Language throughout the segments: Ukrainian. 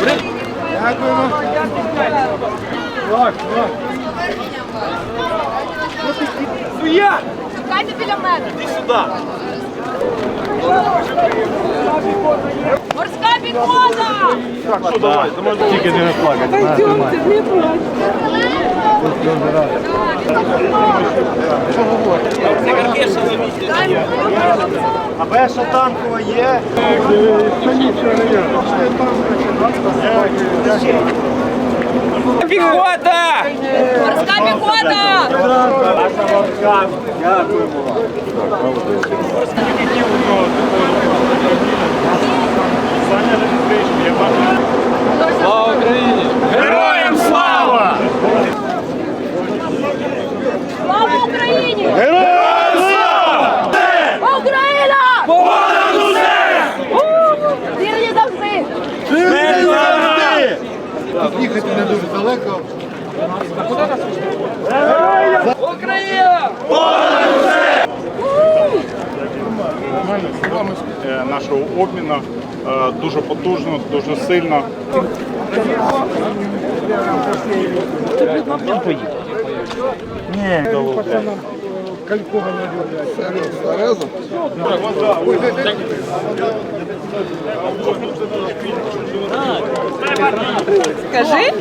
Дякуємо. Так, так. Суя! Чекайте біля мене. Іди сюди. Морська піхота! Так, що давай, давай. Тільки не плакати. А перша танкова є. Піхота! Морська піхота! Дякуємо вам. Слава Україні! Героям слава! Слава Україні! Героям слава! Україна! Понад усе! Вірні завжди! Ми завжди! Їхати не дуже далеко. Україна! е, нашого обміну е, дуже потужно, дуже сильно. Скажи,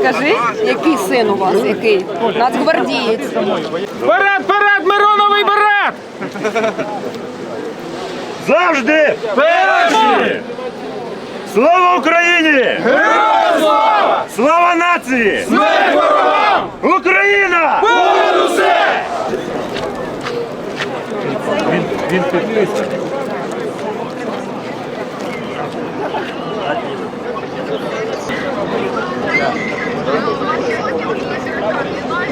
скажи, який син у вас, який? Нацгвардієць. Вперед, вперед, Мироновий берет! Завжди перші! Слава Україні! Героям слава! Слава нації! Смерть ворогам! Україна! Понад усе! Він, він підписаний. У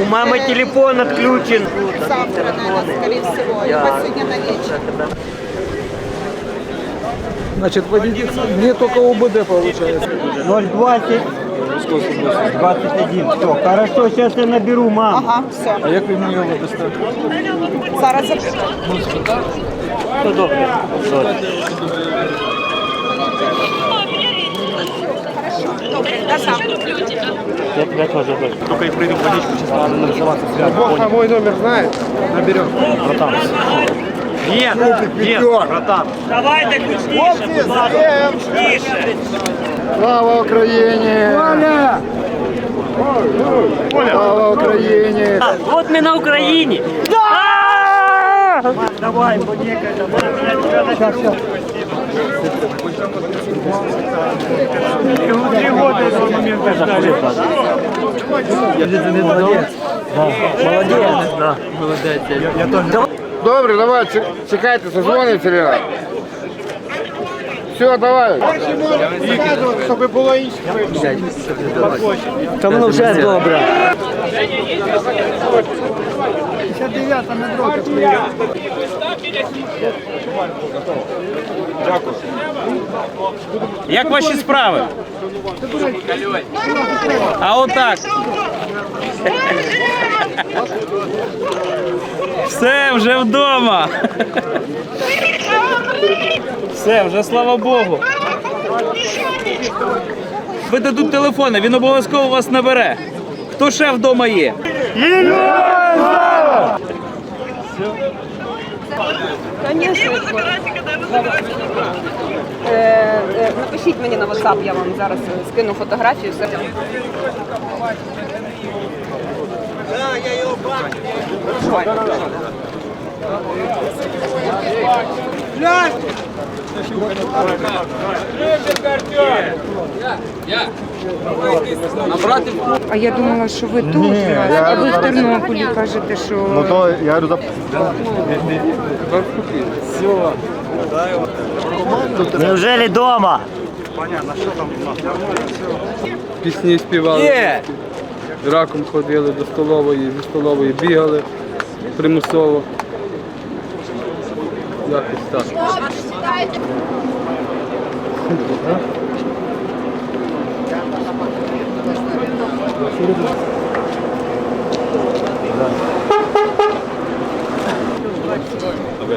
мамы телефон отключен. Завтра, наверное, скорее всего. Я сегодня на вечер. Значит, водитель не только УБД получается. 020 21. Все, хорошо, сейчас я наберу маму. Ага, все. А як ви мені його дасте? Зараз запишу. Все добре. Добре. Добре, да, сам. Я тебя тоже дочь. Только и приду в водичку, сейчас надо нарисоваться связь. Бог мой номер знает? Наберем. Братан. Нет, нет, братан. Хлопці, з ким? Слава Україні! Слава Україні! А, вот мы на Украине. Да! Давай, понекай, давай. Три года этого момента ждали. Молодец. Молодец. Да. Молодец. Я, тоже. Добре, давай, чек- чекайте, созвоните Ліна. Все, давай. Щоб було інше. Там воно вже добре. Як ваші справи? А отак. Все, вже вдома. Все, вже слава Богу. Ви дадуть телефони, він обов'язково вас набере. Хто ще вдома є? Е, е, Напишіть мені на WhatsApp, я вам зараз скину фотографію. Все. А я думала, що ви тут, нас, а ви в Тернополі кажете, що Ну то я говорю, Неужели дома? пісні співали. Є! Раком ходили до столової, зі столової бігали примусово. Якось так.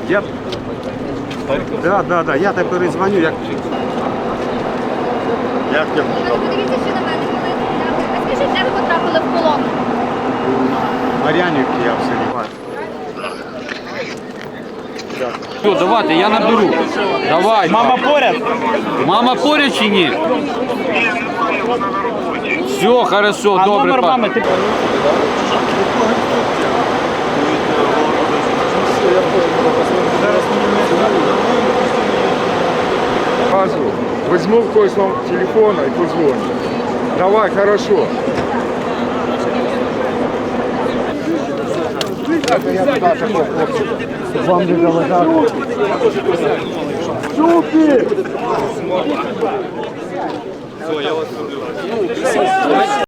Я... Да, да, да, я тебе перезвоню, як... Як я Подивіться, що на мене. А скажіть, де ви потрапили в полон? Мар'янівки я в селі. Все, давайте, я наберу. Давай. Мама поряд? Мама поряд чи ні? Все, хорошо, А добре. номер пан. мами ти возьму в когось вам телефона и позвоню. Давай, хорошо. Все, я вас люблю.